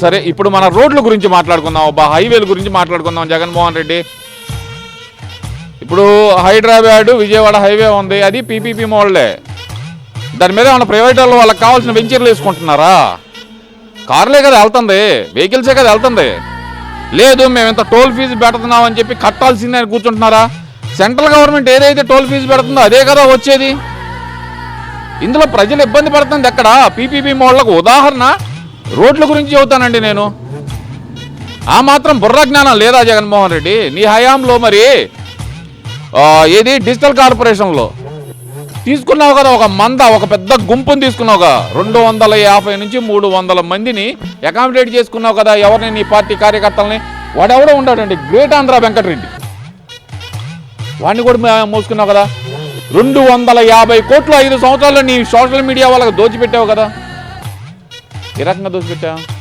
సరే ఇప్పుడు మన రోడ్ల గురించి మాట్లాడుకుందాం. అబ్బా హైవేల గురించి మాట్లాడుకుందాం జగన్మోహన్ రెడ్డి. ఇప్పుడు హైదరాబాద్ విజయవాడ హైవే ఉంది. అది పీపీపీ మోడలే. దాని మీద ఏమైనా ప్రైవేట్ వాళ్ళు వాళ్ళకి కావాల్సిన వెంచర్లు వేసుకుంటున్నారా? కార్లే కదా వెళ్తుంది. వెహికల్సే కదా వెళ్తుంది. లేదు మేము ఇంత టోల్ ఫీజు పెడుతున్నాం అని చెప్పి కట్టాల్సిందే అని కూర్చుంటున్నారా? సెంట్రల్ గవర్నమెంట్ ఏదైతే టోల్ ఫీజు పెడుతుందో అదే కదా వచ్చేది. ఇందులో ప్రజలు ఇబ్బంది పడుతుంది ఎక్కడ? పీపీపీ మోడళ్ళకు ఉదాహరణ రోడ్ల గురించి చెబుతానండి నేను. ఆ మాత్రం బుర్ర జ్ఞానం లేదా జగన్మోహన్ రెడ్డి? నీ హయాంలో మరి ఏది? డిజిటల్ కార్పొరేషన్లో. తీసుకున్నావు కదా ఒక మంద ఒక పెద్ద గుంపుని తీసుకున్నావుగా. రెండు వందల యాభై నుంచి మూడు వందల మందిని అకామిడేట్ చేసుకున్నావు కదా. ఎవరిని? నీ పార్టీ కార్యకర్తలని. వాడెవడో ఉంటాడండి గ్రేట్ ఆంధ్ర వెంకటరెడ్డి. వాడిని కూడా మోసుకున్నావు కదా. రెండు వందల యాభై కోట్లు ఐదు సంవత్సరాలు నీ సోషల్ మీడియా వాళ్ళకి దోచిపెట్టావు కదా. Iraq na dos, beta.